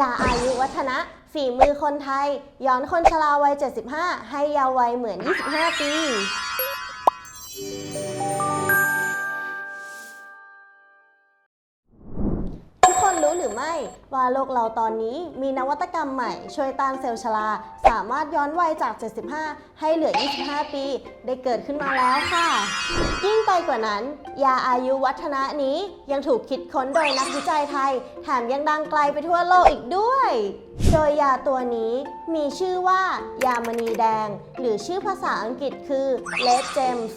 ยาอายุวัฒนะ ฝีมือคนไทย ย้อนคนชราวัย 75 ให้ยาววัยเหมือน 25 ปี ทุกคนรู้หรือไม่ ว่าโลกเราตอนนี้มีนวัตกรรมใหม่ ช่วยต้านเซลล์ชรา สามารถย้อนวัยจาก 75 ให้เหลือ 25 ปี ได้เกิดขึ้นมาแล้วค่ะ ไปกว่านั้น ยาอายุวัฒนะนี้ยังถูกคิดค้นโดยนักวิจัยไทย แถมยังดังไกลไปทั่วโลกอีกด้วย โดยยาตัวนี้มีชื่อว่า ยามณีแดง หรือชื่อภาษาอังกฤษคือ Red Gems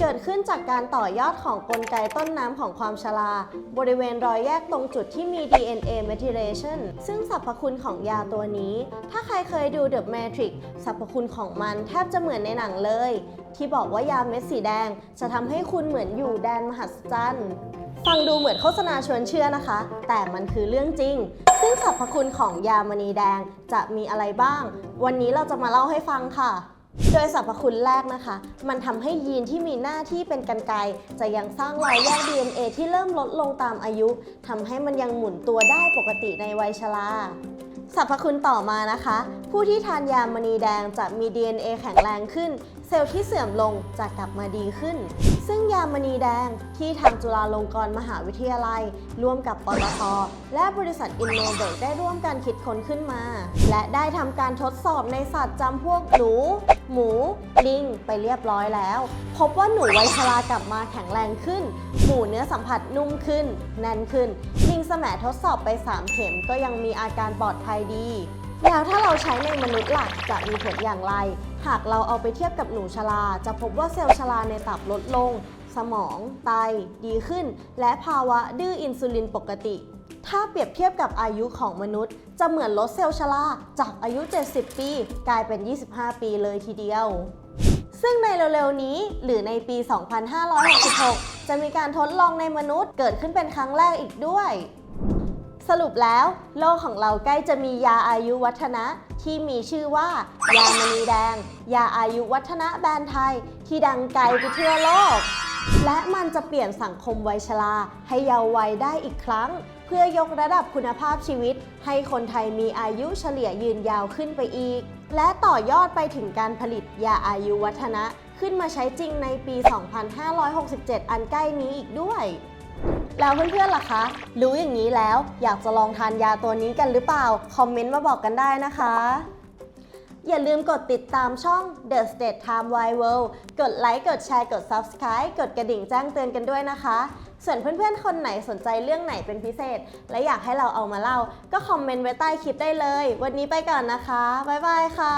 เกิดขึ้นจากการต่อยอดของกลไกต้นน้ำของความชรา บริเวณรอยแยกตรงจุดที่มี DNA methylation ซึ่งสรรพคุณของยาตัวนี้ ถ้าใครเคยดู The Matrix สรรพคุณของมันแทบจะเหมือนในหนังเลย ที่บอกว่ายาเม็ดสีแดง จะทำให้คุณเหมือนอยู่แดนมหัศจรรย์ฟังดูเหมือนโฆษณาชวนเชื่อนะคะ แต่มันคือเรื่องจริง ซึ่งสรรพคุณของยามณีแดงจะมีอะไรบ้าง วันนี้เราจะมาเล่าให้ฟังค่ะ โดยสรรพคุณแรกนะคะ มันทำให้ยีนที่มีหน้าที่เป็นกันไกจะยังสร้างรอยแยก DNA ที่เริ่มลดลงตามอายุทำให้มันยังหมุนตัวได้ปกติในวัยชราสรรพคุณต่อมานะคะ ผู้ที่ทานยามณีแดงจะมี DNA แข็งแรงขึ้น เซลล์ที่เสื่อมลงจะกลับมาดีขึ้น ซึ่งยามณีแดงที่ทางจุฬาลงกรณ์มหาวิทยาลัย ร่วมกับปตทและบริษัทอินโนเวทได้ร่วมกันคิดค้นขึ้นมา และได้ทำการทดสอบในสัตว์จำพวกหนู หมู ลิง ไปเรียบร้อยแล้ว พบว่าหนูไวชรากลับมาแข็งแรงขึ้น หมูเนื้อสัมผัสนุ่มขึ้นแน่นขึ้นลิงสมทดสอบไป 3 เข็มก็ยังมีอาการปลอดภัยดี แล้วถ้าเราใช้ในมนุษย์หลักจะมีผลอย่างไร หากเราเอาไปเทียบกับหนูชรา จะพบว่าเซลล์ชราในตับลดลง สมอง ไต ดีขึ้น และภาวะดื้ออินซูลินปกติ ถ้าเปรียบเทียบกับอายุของมนุษย์ จะเหมือนลดเซลล์ชราจากอายุ 70 ปี กลายเป็น 25 ปีเลยทีเดียว ซึ่งในเร็วๆนี้หรือในปี 2566 จะมีการทดลองในมนุษย์เกิดขึ้นเป็นครั้งแรกอีกด้วย สรุปแล้วโลกของเราใกล้จะมียาอายุวัฒนะที่มีชื่อว่า ยามณีแดง ยาอายุวัฒนะแบรนด์ไทย ที่ดังไกลไปทั่วโลก และมันจะเปลี่ยนสังคมวัยชราให้เยาว์วัยได้อีกครั้ง เพื่อยกระดับคุณภาพชีวิต ให้คนไทยมีอายุเฉลี่ยยืนยาวขึ้นไปอีก และต่อยอดไปถึงการผลิตยาอายุวัฒนะ ขึ้นมาใช้จริงในปี 2567 อันใกล้นี้อีกด้วย แล้วเพื่อนๆล่ะคะ รู้อย่างนี้แล้วอยากจะลองทานยาตัวนี้กันหรือเปล่า คอมเมนต์มาบอกกันได้นะคะ อย่าลืมกดติดตามช่อง The State Time Wide World กดไลค์ กดแชร์ กด Subscribe กดกระดิ่งแจ้งเตือนกันด้วยนะคะ ส่วนเพื่อนๆ คนไหนสนใจเรื่องไหนเป็นพิเศษ และอยากให้เราเอามาเล่า ก็คอมเมนต์ไว้ใต้คลิปได้เลย วันนี้ไปก่อนนะคะ บ๊ายบายค่ะ